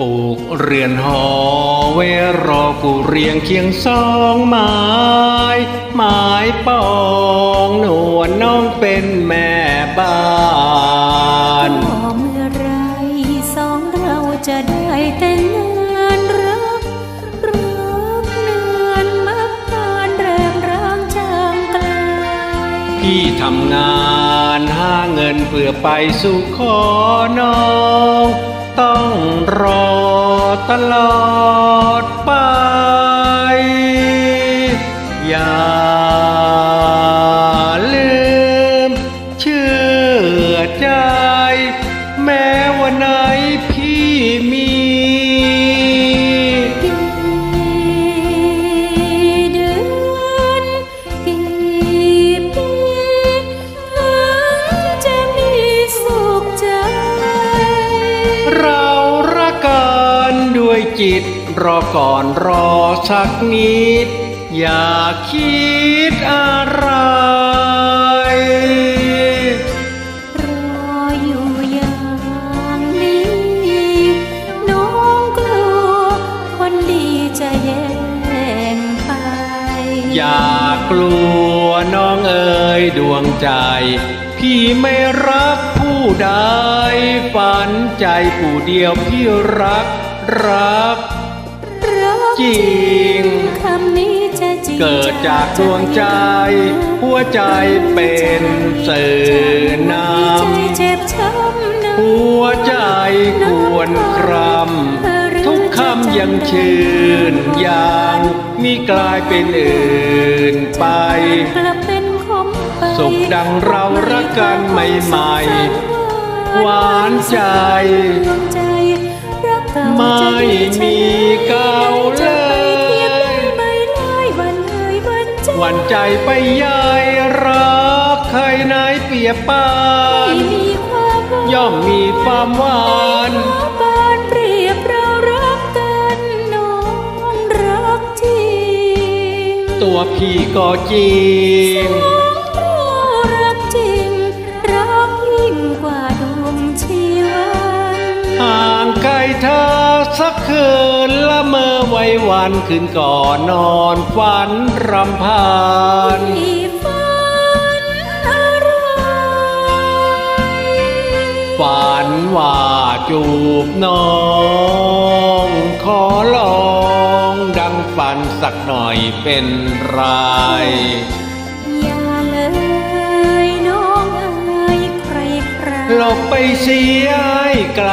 ปลูกเรือนหอไว้รอกูเรียงเคียงสองไม้ไม้ปองหนวลน้องเป็นแม่บ้านพอเมื่อไรสองเราจะได้แต่งงานรักรักนานมักผ่านแรมร้างจางไกลพี่ทำงานหาเงินเพื่อไปสู่ขอน้อง ต้องรอตลอดไป อย่าลืมเชื่อใจ จิต รอก่อนรอสักนิด อย่าคิดอะไรรออยู่อย่างนี้น้องกลัวคนดีจะแย่งไปอย่ากลัวน้องเอ๋ยดวงใจ พี่ไม่รักผู้ใดฝันใจผู้เดียวพี่รัก รักรักจริงคำนี้จะจริงเกิดจากดวงใจ หัวใจเป็นสื่อนำใจเจ็บช้ำน้ำหัวใจควรครำทุกคำยังชื่นอย่างมีกลายเป็นอื่นไปกลับเป็นคมไปสุขดังเรารักกันใหม่ๆหวานใจ ไม่จะดีมีเก่าเลยไม่ได้วันเอ่ยวันใจหวันใจไปยายรักใครไหนเปรียบปานไม่มีความหวังย่อมมีความหวานปานเปรียบเรารักกันน้องรักจริงตัวพี่ก็จริง เมอไว้วันคืนก่อนนอนฝันรำพานมีฝันอะไรฝันว่าจูบน้อง ขอลองดังฝันสักหน่อยเป็นไรอย่าเลยน้องเอ๋ยใครใครหลบไปเสียให้ไกล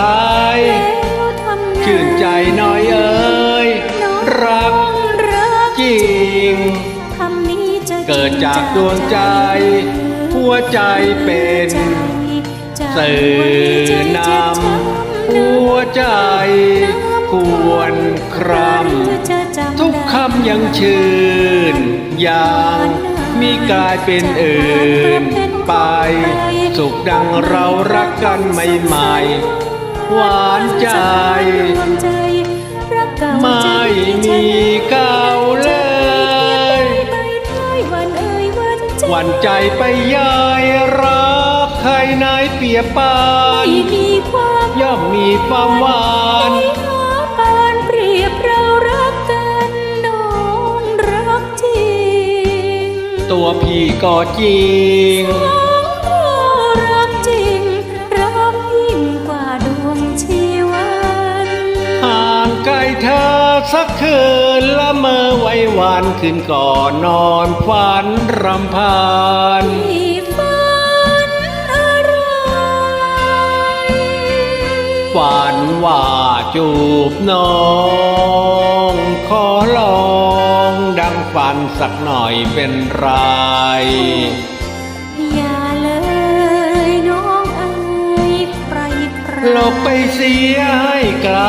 แล้วทำไงชื่นใจหน่อยเอ้ย ดจากดวงใจ หัวใจเป็นสื่อนำหัวใจควรครำทุกคำยังชื่นอย่างมีกลายเป็นอื่นไป สุขดังเรารักกันใหม่ๆหวานใจ วั่นใจไปยายรักใครไหนเปรียบปานมีความย่อมมีความหวานหาปานเปรียบเรารักกันน้องรักจริง ตัวพี่ก็จริงรักจริงรักยิ่งกว่าดวงชีวันห่างไกลเธอสักคืนละเมอ ไว้วันคืนก่อนนอนฝันรำพานมีฝันอะไรฝันว่าจูบน้องขอลองดังฝันสักหน่อยเป็นไรอย่าเลยน้องเอ๋ยใครใครหลบไปเสียให้ไกล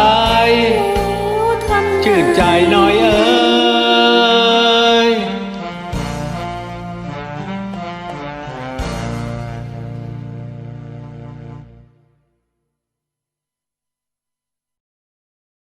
แล้วทำไงชื่นใจหน่อยเอ้